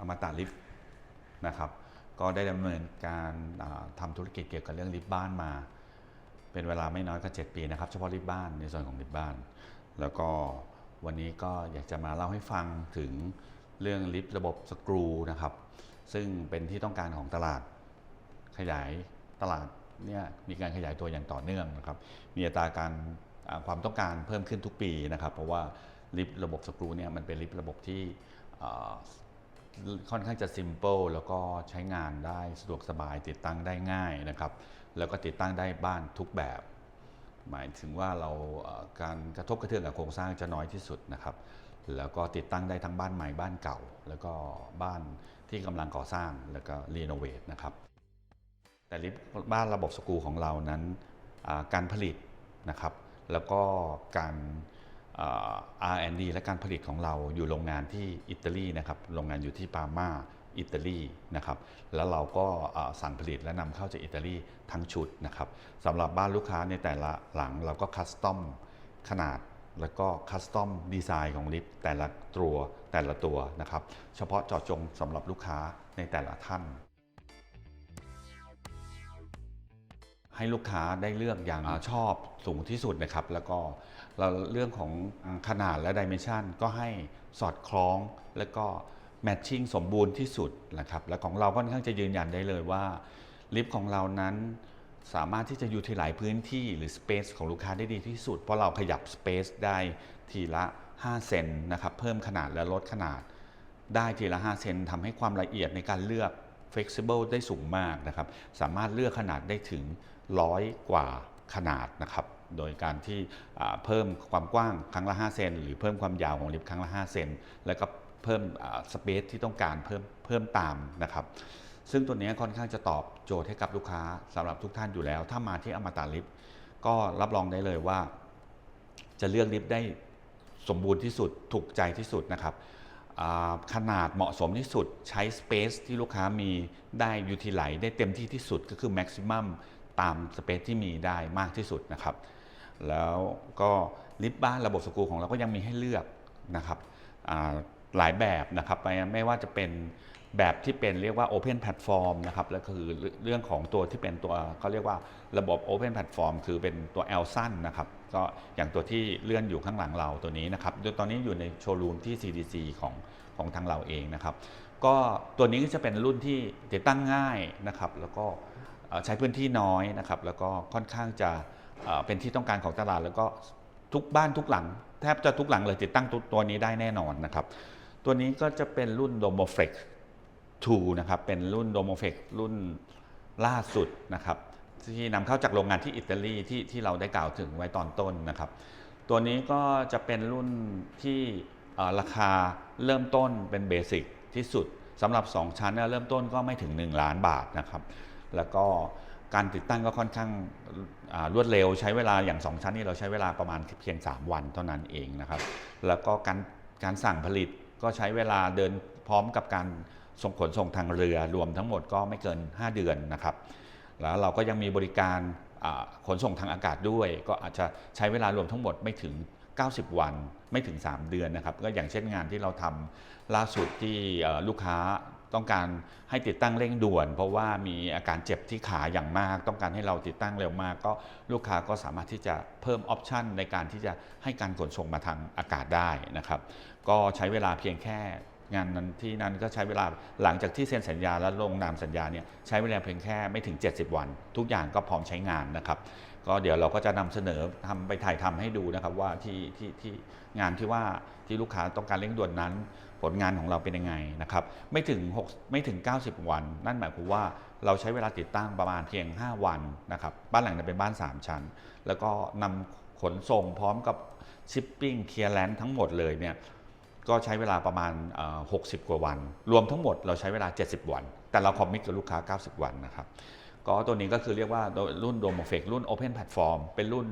อมตะลิฟต์นะครับก็ได้ดำเนินการอ่าทำธุรกิจเกี่ยวกับเรื่องลิฟต์บ้านมา เป็นเวลาไม่น้อยกว่า7ปีนะครับ เฉพาะลิฟต์บ้านในส่วนของลิฟต์บ้าน แล้วก็วันนี้ก็อยากจะมาเล่าให้ฟังถึงเรื่องลิฟต์ระบบสกรูนะครับ ซึ่งเป็นที่ต้องการของตลาดขยายตลาดเนี่ยมีการขยายตัวอย่างต่อเนื่องนะครับ มีอัตราการความต้องการเพิ่มขึ้นทุกปีนะครับ เพราะว่าลิฟต์ระบบสกรูเนี่ยมันเป็นลิฟต์ระบบที่ ค่อนข้างจะ simple แล้วก็ใช้งานได้สะดวกสบายติดตั้งได้ง่ายนะครับ แล้วก็ติดตั้งได้บ้านทุกแบบ หมายถึงว่าเราการกระทบกระเทือนกับโครงสร้างจะน้อยที่สุดนะครับ แล้วก็ติดตั้งได้ทั้งบ้านใหม่บ้านเก่า แล้วก็บ้านที่กำลังก่อสร้างแล้วก็รีโนเวทนะครับ แต่ลิฟต์บ้านระบบสกูของเรานั้นการผลิตนะครับ แล้วก็การ R&D และการผลิตของเราอยู่โรงงานที่อิตาลีนะครับ โรงงานอยู่ที่ปามาอิตาลีนะครับ แล้วเราก็สั่งผลิตและนำเข้าจากอิตาลีทั้งชุดนะครับสำหรับบ้านลูกค้าในแต่ละหลังเราก็คัสตอมขนาดแล้วก็คัสตอมดีไซน์ของลิฟต์แต่ละตัวแต่ละตัวนะครับ เฉพาะเจาะจงสำหรับลูกค้าในแต่ละท่าน ให้ลูกค้าได้เลือกอย่างอาชอบสูงที่สุดนะครับ แล้วก็เราเรื่องของขนาดและดิเมนชันก็ให้สอดคล้อง แล้วก็แมทชิ่งสมบูรณ์ที่สุดนะครับและของเราค่อนข้างจะยืนยันได้เลยว่า ลิฟต์ของเรานั้นสามารถที่จะยูทิลไลพื้นที่หรือสเปซของลูกค้าได้ดีที่สุด เพราะเราขยับสเปซได้ทีละ 5 เซนนะครับเพิ่มขนาดและลดขนาดได้ทีละ 5 เซนทำให้ความละเอียดในการเลือก flexible ได้สูงมากนะครับ สามารถเลือกขนาดได้ถึงร้อยกว่าขนาดนะครับ โดยการที่เพิ่มความกว้างครั้งละ 5 เซน หรือเพิ่มความยาวของลิฟต์ครั้งละ 5 เซน แล้วก็เพิ่มสเปซที่ต้องการเพิ่มเพิ่มตามนะครับ ซึ่งตัวนี้ค่อนข้างจะตอบโจทย์ให้กับลูกค้าสำหรับทุกท่านอยู่แล้ว ถ้ามาที่อมตะลิฟต์ก็รับรองได้เลยว่า จะเลือกลิฟต์ได้สมบูรณ์ที่สุดถูกใจที่สุดนะครับ ขนาดเหมาะสมที่สุดใช้สเปซที่ลูกค้ามีได้ยูทิลไลได้เต็มที่ที่สุดก็คือแม็กซิมัมตามสเปซที่มีได้มากที่สุดนะครับ แล้วก็ลิฟต์บ้านระบบสกูของเราก็ยังมีให้เลือกนะครับหลายแบบนะครับไม่ว่าจะเป็นแบบที่เป็นเรียกว่า Open Platform นะครับแล้วคือเรื่องของตัวที่เป็นตัวเขาเรียกว่าระบบ Open Platform คือเป็นตัว L สั้นนะครับ ก็อย่างตัวที่เลื่อนอยู่ข้างหลังเราตัวนี้นะครับตอนนี้อยู่ในโชว์รูมที่ CDC ของของทางเราเองนะครับ ก็ตัวนี้ก็จะเป็นรุ่นที่ติดตั้งง่ายนะครับ แล้วก็ใช้พื้นที่น้อยนะครับ แล้วก็ค่อนข้างจะเป็นที่ต้องการของตลาด แล้วก็ทุกบ้านทุกหลัง แทบจะทุกหลังเลยติดตั้งตัวตัวนี้ได้แน่นอนนะครับ ตัวนี้ก็จะเป็นรุ่น Domoflex 2นะครับ เป็นรุ่น Domoflex รุ่นล่าสุดนะครับ ที่นำเข้าจากโรงงานที่อิตาลีที่ที่เราได้กล่าวถึงไว้ตอนต้นนะครับ ตัวนี้ก็จะเป็นรุ่นที่ราคาเริ่มต้นเป็นเบสิกที่สุดสำหรับ 2 ชั้นเนี่ยเริ่มต้นก็ไม่ถึง 1 ล้านบาทนะครับ แล้วก็การติดตั้งก็ค่อนข้างรวดเร็วใช้เวลาอย่าง 2 ชั้นนี่เราใช้เวลาประมาณเพียง 3 วันเท่านั้นเองนะครับ แล้วก็การการสั่งผลิตก็ใช้เวลาเดินพร้อมกับการส่งขนส่งทางเรือรวมทั้งหมดก็ไม่เกิน 5 เดือนนะครับ แล้วเราก็ยังมีบริการขนส่งทางอากาศด้วย ก็อาจจะใช้เวลารวมทั้งหมดไม่ถึง 90 วันไม่ถึง 3 เดือนนะครับ ก็อย่างเช่นงานที่เราทำล่าสุดที่ลูกค้าต้องการให้ติดตั้งเร่งด่วน เพราะว่ามีอาการเจ็บที่ขาอย่างมาก ต้องการให้เราติดตั้งเร็วมาก ก็ลูกค้าก็สามารถที่จะเพิ่มออปชันในการที่จะให้การขนส่งมาทางอากาศได้นะครับ ก็ใช้เวลาเพียงแค่ งานนั้นที่นั้นก็ใช้เวลาหลังจากที่เซ็นสัญญาและลงนามสัญญาเนี่ยใช้เวลาเพียงแค่ไม่ถึง 70 วัน ทุกอย่างก็พร้อมใช้งานนะครับ ก็เดี๋ยวเราก็จะนำเสนอทำไปถ่ายทำให้ดูนะครับว่าที่ที่ที่งานที่ว่าที่ลูกค้าต้องการเร่งด่วนนั้น ผลงานของเราเป็นยังไงนะครับไม่ถึง6ไม่ถึง 90 วัน นั่นหมายความว่าเราใช้เวลาติดตั้งประมาณเพียง 5 วันนะครับบ้านหลังนั้นเป็นบ้าน 3 ชั้น แล้วก็นำขนส่งพร้อมกับชิปปิ้งเคลียร์แลนด์ทั้งหมดเลยเนี่ย ก็ใช้เวลาประมาณ 60 กว่าวัน รวมทั้งหมดเราใช้เวลา 70 วัน แต่เราคอมมิตกับลูกค้า 90 วันนะครับ ก็ตัวนี้ก็คือเรียกว่ารุ่น d o m o f e c รุ่น Open Platform เป็นรุ่น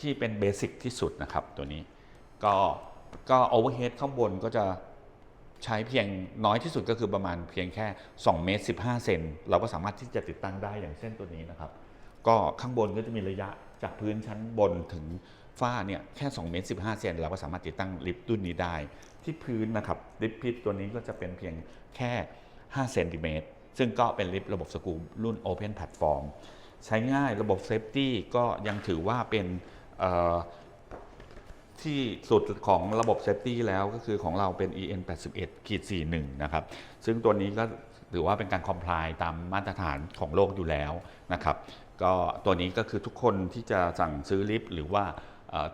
ที่เป็นเบสิกที่สุดนะครับตัวนี้ ก็ก็ overhead ข้างบนก็จะใช้เพียงน้อยที่สุดก็คือประมาณเพียงแค่ 2 เมตร 15 เซนเราก็สามารถที่จะติดตั้งได้อย่างเช่นตัวนี้นะครับ ก็ข้างบนก็จะมีระยะจากพื้นชั้นบนถึง ฝ้าเนี่ยแค่2เมตร15 เซนเราก็สามารถติดตั้งลิฟต์รุ่นนี้ได้ ที่พื้นนะครับลิฟต์พิษตัวนี้ก็จะเป็นเพียงแค่ 5 เซนติเมตรซึ่งก็เป็นลิฟต์ระบบสกรูรุ่น Open Platform ใช้ง่ายระบบเซฟตี้ก็ยังถือว่าเป็นที่สุดของระบบเซฟตี้แล้วก็คือของเราเป็น EN 81ขีด41นะครับ ซึ่งตัวนี้ก็ถือว่าเป็นการคอมพลายตามมาตรฐานของโลกอยู่แล้วนะครับ ก็ตัวนี้ก็คือทุกคนที่จะสั่งซื้อลิฟต์หรือว่า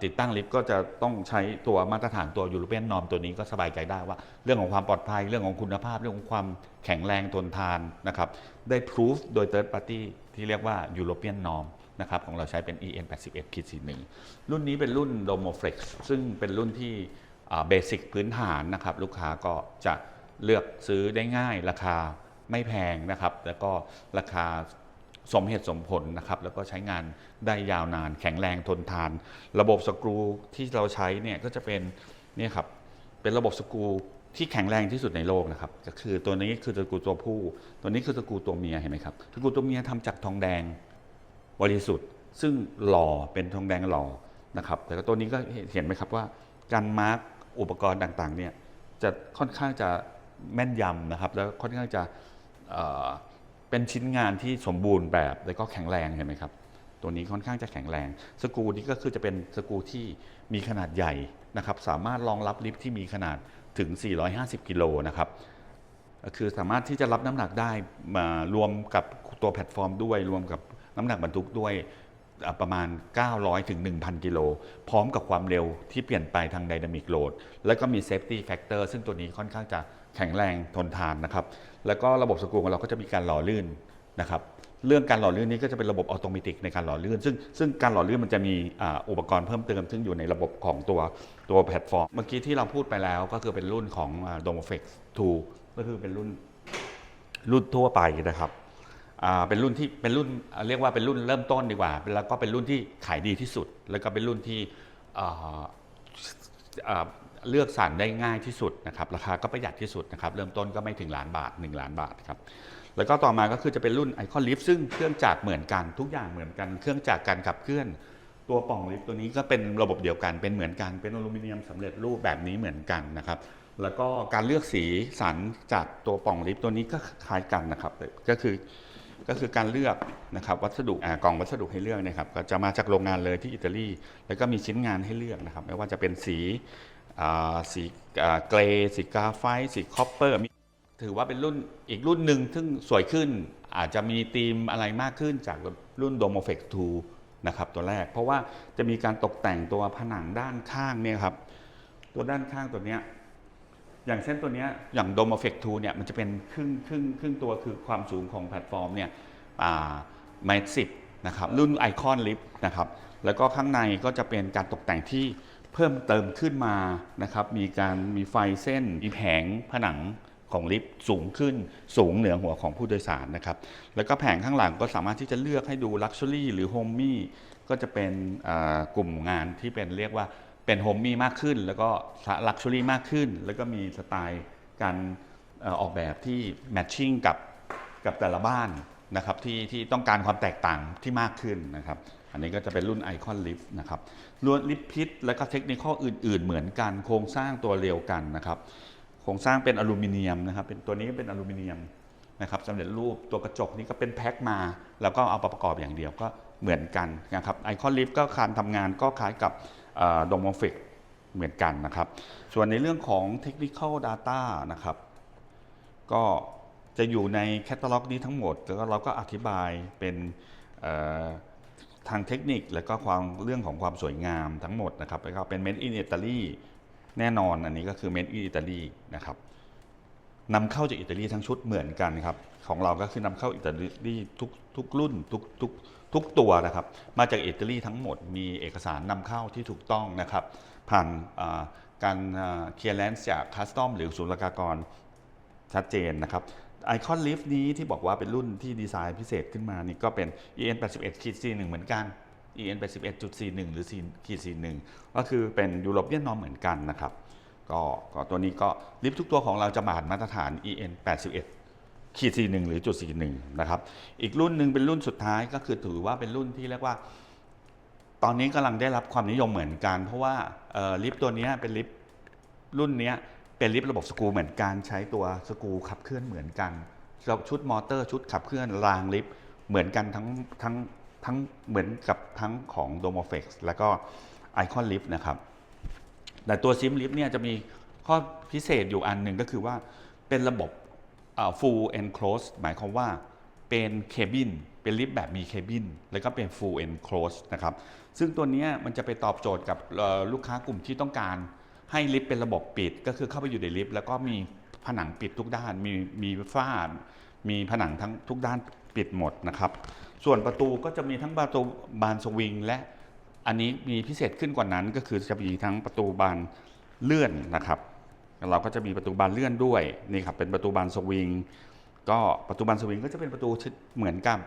ติดตั้งลิฟต์ก็จะต้องใช้ตัวมาตรฐานตัวยูโรเปียนนอมตัวนี้ก็สบายใจได้ว่า เรื่องของความปลอดภัยเรื่องของคุณภาพเรื่องของความแข็งแรงทนทานนะครับได้พิสูจโดย third party ที่เรียกว่า European norm นะครับของเราใช้เป็น EN 81ขีด41รุ่นนี้เป็นรุ่น Domoflex ซึ่งเป็นรุ่นที่เบสิกพื้นฐานนะครับลูกค้าก็จะเลือกซื้อได้ง่ายราคาไม่แพงนะครับ แล้วก็ราคา สมเหตุสมผลนะครับแล้วก็ใช้งานได้ยาวนาน แข็งแรงทนทาน ระบบสกรูที่เราใช้เนี่ยก็จะเป็นเนี่ยครับเป็นระบบสกรูที่แข็งแรงที่สุดในโลกนะครับก็คือตัวนี้คือตะกรูตัวผู้ ตัวนี้คือตะกรูตัวเมียเห็นไหมครับตะกรูตัวเมียทำจากทองแดงบริสุทธิ์ ซึ่งหล่อเป็นทองแดงหล่อนะครับแต่ก็ตัวนี้ก็เห็นไหมครับว่าการมาร์กอุปกรณ์ต่างๆเนี่ยจะค่อนข้างจะแม่นยำนะครับ แล้วค่อนข้างจะ เป็นชิ้นงานที่สมบูรณ์แบบแล้วก็แข็งแรงเห็นไหมครับ ตัวนี้ค่อนข้างจะแข็งแรง สกูนี้ก็คือจะเป็นสกูที่มีขนาดใหญ่นะครับ สามารถรองรับลิฟต์ที่มีขนาดถึง 450 กิโลนะครับคือสามารถที่จะรับน้ำหนักได้มารวมกับตัวแพลตฟอร์มด้วย รวมกับน้ำหนักบรรทุกด้วยประมาณ 900ถึง1,000 กิโล พร้อมกับความเร็วที่เปลี่ยนไปทางไดนามิกโหลด แล้วก็มีเซฟตี้แฟกเตอร์ซึ่งตัวนี้ค่อนข้างจะ แข็งแรงทนทานนะครับ แล้วก็ระบบสกรูของเราก็จะมีการหล่อลื่นนะครับ เรื่องการหล่อลื่นนี้ก็จะเป็นระบบอัตโนมัติในการหล่อลื่น ซึ่งซึ่งการหล่อลื่นมันจะมีอ,อุปกรณ์เพิ่มเติม ซึ่งอยู่ในระบบของตัวตัวแพลตฟอร์ม เมื่อกี้ที่เราพูดไปแล้วก็คือเป็นรุ่นของ d o m o f e x 2ก็คือเป็นรุ่นรุ่นทั่วไปนะครับอ่าเป็นรุ่นที่เป็นรุ่นเรียกว่าเป็นรุ่นเริ่มต้นดีกว่า แล้วก็เป็นรุ่นที่ขายดีที่สุด แล้วก็เป็นรุ่นที่ เลือกสรรได้ง่ายที่สุดนะครับราคาก็ประหยัดที่สุดนะครับเริ่มต้นก็ไม่ถึงล้านบาท 1 ล้านบาทครับแล้วก็ต่อมาก็คือจะเป็นรุ่นไอคอนลิฟซึ่งเครื่องจักรเหมือนกันทุกอย่างเหมือนกัน เครื่องจักรการขับเคลื่อน ตัวป่องลิฟต์ตัวนี้ก็เป็นระบบเดียวกันเป็นเหมือนกันเป็นอลูมิเนียมสำเร็จรูปแบบนี้เหมือนกันนะครับแล้วก็การเลือกสีสันจากตัวป่องลิฟต์ตัวนี้ก็คล้ายกันนะครับก็คือก็คือการเลือกนะครับวัสดุอ่ากล่องวัสดุให้เลือกนะครับก็จะมาจากโรงงานเลยที่อิตาลีแล้วก็มีชิ้นงานให้เลือกนะครับ ไม่ว่าจะเป็นสี สีเกรย์สีกาไฟสีคอปเปอร์ถือว่าเป็นรุ่นอีกรุ่นหนึ่งซึ่งสวยขึ้นอาจจะมีธีมอะไรมากขึ้นจากรุ่น Domoflex 2นะครับตัวแรก เพราะว่าจะมีการตกแต่งตัวผนังด้านข้างเนี่ยครับตัวด้านข้างตัวเนี้ยอย่างเช่นตัวเนี้ยอย่าง Domoflex 2เนี่ยมันจะเป็นครึ่งครึ่งครึ่งตัวคือความสูงของแพลตฟอร์มเนี่ยอ่าเมตรสิบนะครับรุ่นไอคอนลิฟนะครับแล้วก็ข้างในก็จะเป็นการตกแต่งที่ เพิ่มเติมขึ้นมานะครับ มีการมีไฟเส้น มีแผงผนังของลิฟต์สูงขึ้นสูงเหนือหัวของผู้โดยสารนะครับ แล้วก็แผงข้างหลังก็สามารถที่จะเลือกให้ดูลักชัวรี่หรือโฮมมี่ก็จะเป็นกลุ่มงานที่เป็นเรียกว่าเป็นโฮมมี่มากขึ้น แล้วก็ลักชัวรี่มากขึ้น แล้วก็มีสไตล์การออกแบบที่แมทชิ่งกับกับแต่ละบ้านนะครับที่ที่ต้องการความแตกต่างที่มากขึ้นนะครับ อันนี้ก็จะเป็นรุ่นไอคอนลิฟต์นะครับรุ่นลิฟต์พิษและก็เทคนิคอื่น ๆ เหมือนกัน โครงสร้างตัวเรียวกันนะครับ โครงสร้างเป็นอลูมิเนียมนะครับ เป็นตัวนี้เป็นอลูมิเนียมนะครับสำเร็จรูปตัวกระจกนี่ก็เป็นแพ็คมา แล้วก็เอาประกอบอย่างเดียวก็เหมือนกันนะครับไอคอนลิฟต์ก็การทำงานก็คล้ายกับโดมอฟิกเหมือนกันนะครับ ส่วนในเรื่องของเทคนิค Data นะครับ ก็จะอยู่ในแคตตาล็อกนี้ทั้งหมด แล้วก็เราก็อธิบายเป็น ทางเทคนิคแล้วก็ความเรื่องของความสวยงามทั้งหมดนะครับแล้วก็เป็น made in Italy แน่นอนอันนี้ก็คือ made in Italy นะครับนำเข้าจากอิตาลีทั้งชุดเหมือนกันครับของเราก็คือนำเข้าอิตาลีทุกทุกรุ่นทุกทุกทุกตัวนะครับ มาจากอิตาลีทั้งหมดมีเอกสารนำเข้าที่ถูกต้องนะครับ ผ่านการเคลียร์แลนซ์จากคัสตอมหรือศุลกากรชัดเจนนะครับ ไอคอนลิฟต์นี้ที่บอกว่าเป็นรุ่นที่ดีไซน์พิเศษขึ้นมานี่ก็เป็น EN 81ขีด41เหมือนกัน EN 81.41หรือ4ขีด41ก็คือเป็นยูโรเปียนนอมเหมือนกันนะครับก็ก็ตัวนี้ก็ลิฟต์ทุกตัวของเราจะผ่านมาตรฐาน EN 81ขีด41 หรือจุด41 นะครับ อีกรุ่นหนึ่งเป็นรุ่นสุดท้ายก็คือถือว่าเป็นรุ่นที่เรียกว่า ตอนนี้กำลังได้รับความนิยมเหมือนกัน เพราะว่าลิฟต์ตัวนี้เป็นลิฟต์รุ่นเนี้ย เป็นลิฟต์ระบบสกรูเหมือนกันใช้ตัวสกรูขับเคลื่อนเหมือนกันชุดมอเตอร์ชุดขับเคลื่อนรางลิฟต์เหมือนกันทั้งทั้งทั้งเหมือนกับทั้งของ d o m o f e x แล้วก็ Icon Lift นะครับ แต่ตัวซิมลิฟต์เนี่ยจะมีข้อพิเศษอยู่อันหนึ่งก็คือว่าเป็นระบบอ่า full enclosed หมายความว่าเป็นเคบินเป็นลิฟต์แบบมีเคบินแล้วก็เป็น full enclose นะครับ ซึ่งตัวนี้มันจะไปตอบโจทย์กับลูกค้ากลุ่มที่ต้องการ ให้ลิฟต์เป็นระบบปิด ก็คือเข้าไปอยู่ในลิฟต์แล้วก็มีผนังปิดทุกด้าน มีมีฝ้า มีผนังทั้งทุกด้านปิดหมดนะครับ ส่วนประตูก็จะมีทั้งประตูบานสวิง และอันนี้มีพิเศษขึ้นกว่านั้น ก็คือจะมีทั้งประตูบานเลื่อนนะครับ เราก็จะมีประตูบานเลื่อนด้วยนี่ครับเป็นประตูบานสวิง ก็ประตูบานสวิงก็จะเป็นประตูเหมือนกับ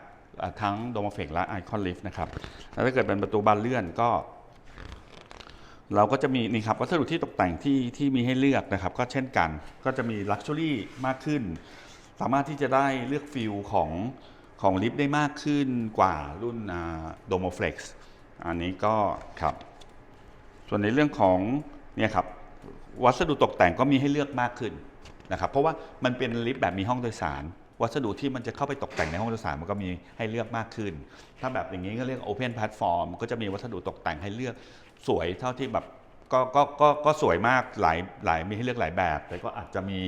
ทั้งโดมเฟกและไอคอนลิฟต์นะครับแล้วถ้าเกิดเป็นประตูบานเลื่อนก็ เราก็จะมีนี่ครับวัสดุที่ตกแต่งที่ที่มีให้เลือกนะครับ ก็เช่นกัน ก็จะมีลักชัวรี่มากขึ้น สามารถที่จะได้เลือกฟิลของของลิฟต์ได้มากขึ้นกว่ารุ่นโดโมเฟล็กซ์อันนี้ก็ครับ ส่วนในเรื่องของเนี่ยครับวัสดุตกแต่งก็มีให้เลือกมากขึ้นนะครับ เพราะว่ามันเป็นลิฟต์แบบมีห้องโดยสาร วัสดุที่มันจะเข้าไปตกแต่งในห้องโดยสารมันก็มีให้เลือกมากขึ้น ถ้าแบบอย่างนี้ก็เรียก Open Platform ก็จะมีวัสดุตกแต่งให้เลือก สวยเท่าที่แบบก็ก็ก็ก็สวยมากหลายหลายมีให้เลือกหลายแบบ แต่ก็อาจจะมี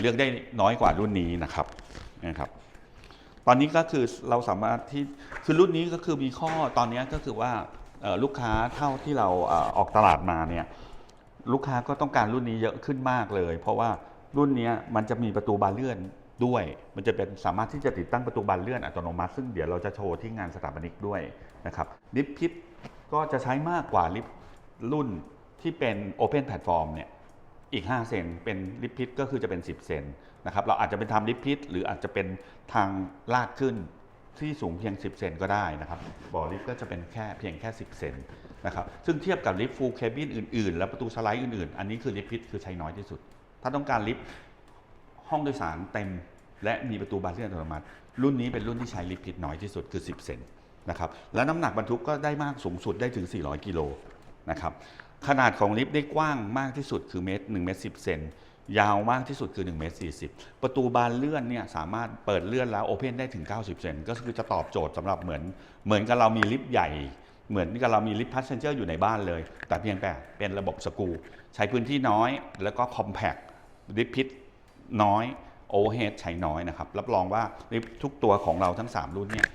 เลือกได้น้อยกว่ารุ่นนี้นะครับนะครับ ตอนนี้ก็คือเราสามารถที่คือรุ่นนี้ก็คือมีข้อตอนนี้ก็คือว่าลูกค้าเท่าที่เราออกตลาดมาเนี่ยลูกค้าก็ต้องการรุ่นนี้เยอะขึ้นมากเลย เพราะว่ารุ่นนี้มันจะมีประตูบานเลื่อนด้วย มันจะเป็นสามารถที่จะติดตั้งประตูบานเลื่อนอัตโนมัติ ซึ่งเดี๋ยวเราจะโชว์ที่งานสถาปนิกด้วยนะครับลิพิษ ก็จะใช้มากกว่าลิฟต์รุ่นที่เป็น Open Platform เนี่ยอีก 5 เซนเป็นลิปพิษก็คือจะเป็น 10 เซนนะครับเราอาจจะเป็นทำลิปพิษหรืออาจจะเป็นทางลาดขึ้นที่สูงเพียง 10 เซนก็ได้นะครับบ่อลิฟต์ก็จะเป็นแค่เพียงแค่ 10 เซนนะครับซึ่งเทียบกับลิฟต์ฟูลเคบินอื่น ๆ และประตูสไลด์อื่น ๆ อันนี้คือลิปพิษคือใช้น้อยที่สุด ถ้าต้องการลิฟต์ห้องโดยสารเต็ม และมีประตูบานเลื่อนอัตโนมัติ รุ่นนี้เป็นรุ่นที่ใช้ลิปพิษน้อยที่สุดคือ 10 เซน นะครับและน้ำหนักบรรทุกก็ได้มากสูงสุดได้ถึง 400 กิโลนะครับขนาดของลิฟต์ได้กว้างมากที่สุดคือเมตร1เมตร10เซนยาวมากที่สุดคือ1เมตร40 ประตูบานเลื่อนเนี่ยสามารถเปิดเลื่อนแล้วโอเพนได้ถึง 90 เซนก็คือจะตอบโจทย์สำหรับเหมือน เหมือนกับเรามีลิฟต์ใหญ่ เหมือนกับเรามีลิฟต์พาสเซนเจอร์อยู่ในบ้านเลย แต่เพียงแต่เป็นระบบสกูใช้พื้นที่น้อย แล้วก็คอมแพคลิฟต์พิษน้อยโอเวอร์เฮดใช้น้อยนะครับรับรองว่าลิฟต์ทุกตัวของเราทั้ง 3 รุ่นเนี่ย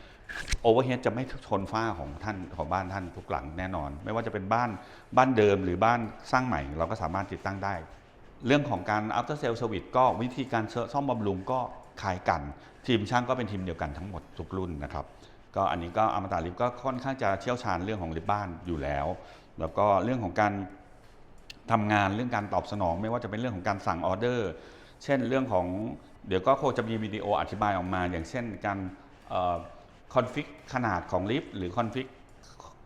โอเวอร์เฮดจะไม่ชนฝ้าของท่านของบ้านท่านทุกหลังแน่นอน ไม่ว่าจะเป็นบ้านบ้านเดิมหรือบ้านสร้างใหม่ เราก็สามารถติดตั้งได้ เรื่องของการ after sale service ก็วิธีการซ่อมบำรุงก็คล้ายกัน ทีมช่างก็เป็นทีมเดียวกันทั้งหมดทุกรุ่นนะครับก็อันนี้ก็อมตะลิฟก็ค่อนข้างจะเชี่ยวชาญเรื่องของลิฟบ้านอยู่แล้ว แล้วก็เรื่องของการทำงานเรื่องการตอบสนอง ไม่ว่าจะเป็นเรื่องของการสั่งออเดอร์ เช่นเรื่องของเดี๋ยวก็คงจะมีวิดีโออธิบายออกมา อย่างเช่นการ คอนฟิกขนาดของลิฟต์หรือคอนฟิก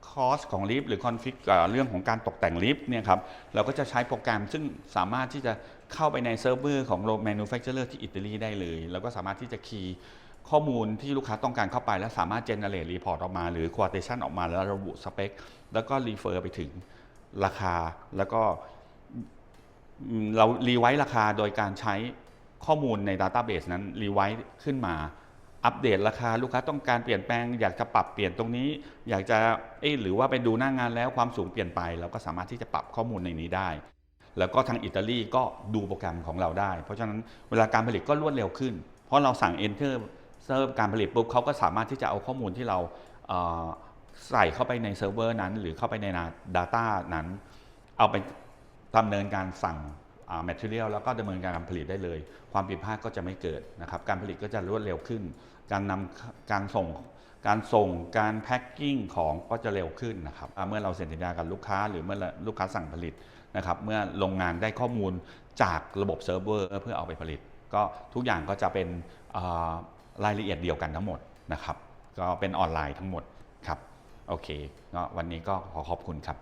คอสของลิฟต์หรือคอนฟิกเรื่องของการตกแต่งลิฟต์เนี่ยครับเราก็จะใช้โปรแกรมซึ่งสามารถที่จะเข้าไปในเซิร์ฟเวอร์ของโรง manufacturer ที่อิตาลีได้เลย แล้วก็สามารถที่จะคีย์ข้อมูลที่ลูกค้าต้องการเข้าไป แล้วสามารถ generate report ออกมา หรือ quotation ออกมาแล้วระบุสเปคแล้วก็ refer ไปถึงราคาแล้วก็เรารีไวซ์ราคาโดยการใช้ข้อมูลใน Database นั้นรีไวซ์ขึ้นมา อัปเดตราคาลูกค้าต้องการเปลี่ยนแปลงอยากจะปรับเปลี่ยนตรงนี้ อยากจะเอหรือว่าไปดูหน้างานแล้วความสูงเปลี่ยนไปเราก็สามารถที่จะปรับข้อมูลในนี้ได้ แล้วก็ทางอิตาลีก็ดูโปรแกรมของเราได้ เพราะฉะนั้นเวลาการผลิตก็รวดเร็วขึ้น เพราะเราสั่ง enter เซิร์ฟการผลิตปุ๊บเขาก็สามารถที่จะเอาข้อมูลที่เราเใส่เข้าไปในเซิร์ฟเวอร์นั้น หรือเข้าไปใน Data นั้น เอาไปดำเนินการสั่ง แมทเทียลแล้วก็ดำเนินการการผลิตได้เลย ความผิดพลาดก็จะไม่เกิดนะครับ การผลิตก็จะรวดเร็วขึ้น การนำการส่ง การส่งการแพ็คกิ้งของก็จะเร็วขึ้นนะครับเมื่อเราเซ็นสัญญากับลูกค้า หรือเมื่อลูกค้าสั่งผลิตนะครับเมื่อโรงงานได้ข้อมูลจากระบบเซิร์ฟเวอร์เพื่อเอาไปผลิต ก็ทุกอย่างก็จะเป็นอ่ารายละเอียดเดียวกันทั้งหมดนะครับ ก็เป็นออนไลน์ทั้งหมดครับโอเคก็วันนี้ก็ขอขอบคุณครับ